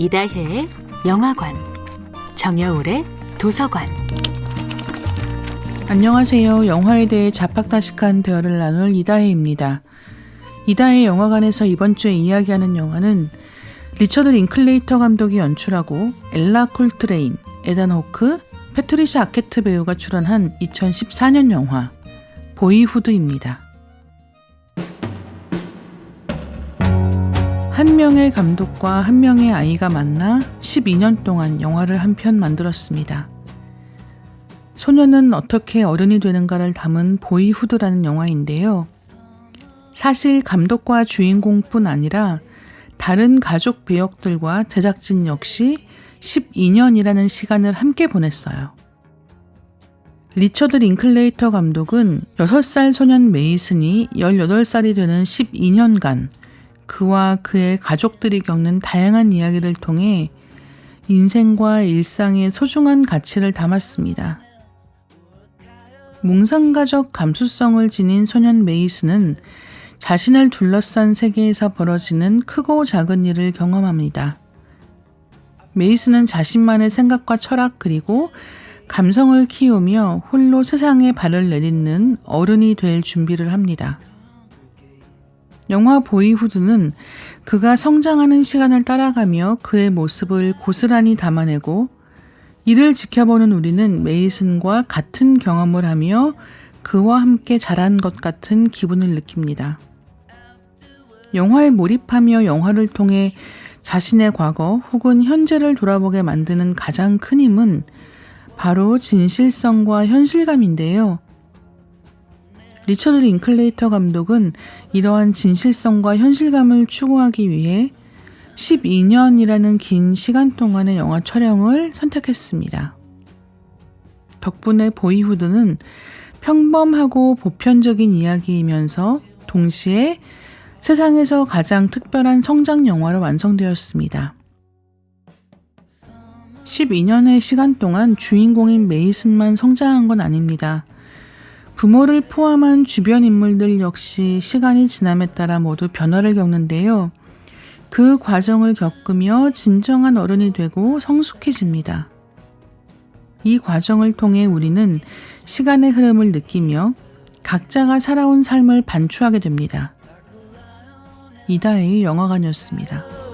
이다혜의 영화관, 정여울의 도서관. 안녕하세요. 영화에 대해 자팍다식한 대화를 나눌 이다혜입니다. 이다혜 영화관에서 이번 주에 이야기하는 영화는 리처드 링클레이터 감독이 연출하고 엘라 콜트레인, 에단 호크, 패트리샤 아케트 배우가 출연한 2014년 영화 보이후드입니다. 명의 감독과 한 명의 아이가 만나 12년 동안 영화를 한 편 만들었습니다. 소녀는 어떻게 어른이 되는가를 담은 보이후드라는 영화인데요. 사실 감독과 주인공뿐 아니라 다른 가족 배역들과 제작진 역시 12년이라는 시간을 함께 보냈어요. 리처드 링클레이터 감독은 6살 소년 메이슨이 18살이 되는 12년간 그와 그의 가족들이 겪는 다양한 이야기를 통해 인생과 일상의 소중한 가치를 담았습니다. 몽상가적 감수성을 지닌 소년 메이슨은 자신을 둘러싼 세계에서 벌어지는 크고 작은 일을 경험합니다. 메이슨은 자신만의 생각과 철학 그리고 감성을 키우며 홀로 세상에 발을 내딛는 어른이 될 준비를 합니다. 영화 보이후드는 그가 성장하는 시간을 따라가며 그의 모습을 고스란히 담아내고 이를 지켜보는 우리는 메이슨과 같은 경험을 하며 그와 함께 자란 것 같은 기분을 느낍니다. 영화에 몰입하며 영화를 통해 자신의 과거 혹은 현재를 돌아보게 만드는 가장 큰 힘은 바로 진실성과 현실감인데요. 리처드 링클레이터 감독은 이러한 진실성과 현실감을 추구하기 위해 12년이라는 긴 시간 동안의 영화 촬영을 선택했습니다. 덕분에 보이후드는 평범하고 보편적인 이야기이면서 동시에 세상에서 가장 특별한 성장 영화로 완성되었습니다. 12년의 시간 동안 주인공인 메이슨만 성장한 건 아닙니다. 부모를 포함한 주변 인물들 역시 시간이 지남에 따라 모두 변화를 겪는데요. 그 과정을 겪으며 진정한 어른이 되고 성숙해집니다. 이 과정을 통해 우리는 시간의 흐름을 느끼며 각자가 살아온 삶을 반추하게 됩니다. 이다혜의 영화관이었습니다.